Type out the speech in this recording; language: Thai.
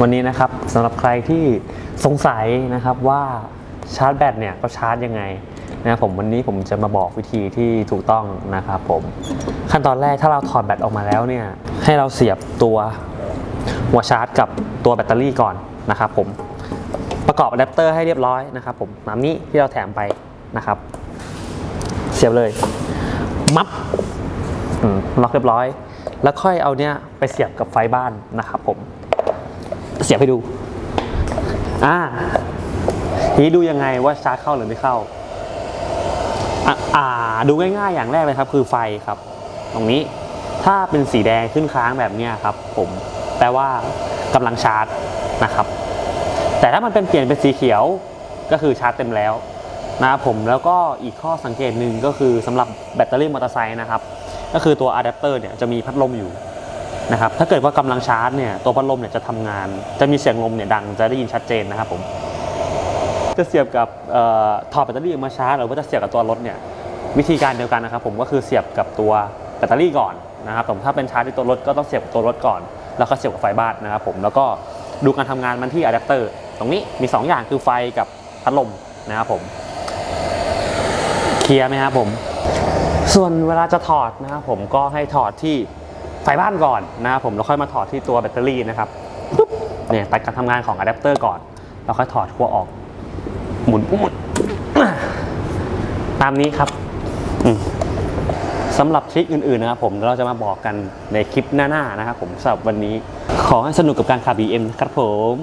วันนี้นะครับสำหรับใครที่สงสัยนะครับว่าชาร์จแบตเนี่ยก็ชาร์จยังไงนะครับผมวันนี้ผมจะมาบอกวิธีที่ถูกต้องนะครับผมขั้นตอนแรกถ้าเราถอดแบตออกมาแล้วเนี่ยให้เราเสียบตัวหัวชาร์จกับตัวแบตเตอรี่ก่อนนะครับผมประกอบอะแดปเตอร์ให้เรียบร้อยนะครับผมตามนี้ที่เราแถมไปนะครับ เสียบเลย มับล็อกเรียบร้อย แล้วค่อยเอาเนี้ยไปเสียบกับไฟบ้านนะครับผม เสียบให้ดู อ่าทีนี้ดูยังไงว่าชาร์จเข้าหรือไม่เข้า อ่าดูง่ายๆอย่างแรกเลยครับ คือไฟครับ ตรงนี้ถ้าเป็นสีแดงขึ้นค้างแบบนี้ครับ ผมแปลว่ากำลังชาร์จนะครับ แต่ถ้ามันเป็นเปลี่ยนเป็นสีเขียวก็คือชาร์จเต็มแล้วนะครับผมแล้วก็อีกข้อสังเกตหนึ่งก็คือสำหรับแบตเตอรี่มอเตอร์ไซค์นะครับ ก็คือตัวอะแดปเตอร์เนี่ยจะมีพัดลมอยู่ นะครับถ้าเกิดว่ากำลังชาร์จเนี่ยตัวพัดลมเนี่ยจะทำงาน จะมีเสียงลมเนี่ยดังจะได้ยินชัดเจนนะครับผมจะเสียบกับท่อถอดแบตเตอรี่มาชาร์จหรือว่าจะเสียบกับตัวรถเนี่ยวิธีการเดียวกันนะครับผมก็คือเสียบกับตัวแบตเตอรี่ก่อนนะครับผมถ้าเป็นชาร์จที่ตัวรถก็ต้องเสียบกับตัวรถก่อน แล้วก็เสียบกับไฟบ้านนะครับผมแล้วก็ดูการทำงานมันที่อะแดปเตอร์ตรงนี้มี 2 อย่างคือไฟกับพัดลมนะครับผมเคลียร์ไหมครับผม ส่วนเวลาจะถอดนะครับผมก็ให้ถอดที่ ไฟบ้านก่อนนะครับผมแล้วค่อยมาถอดที่ตัวแบตเตอรี่นะครับปุ๊บเนี่ยตัดการทำงานของอะแดปเตอร์ก่อนแล้วค่อยถอดขั้วออก หมุนหมุนตามนี้ครับสำหรับทริคอื่นๆนะครับผมเดี๋ยวเราจะมาบอกกันในคลิปหน้าๆนะครับผมสำหรับวันนี้ขอให้สนุกกับการขับ BM นะครับผม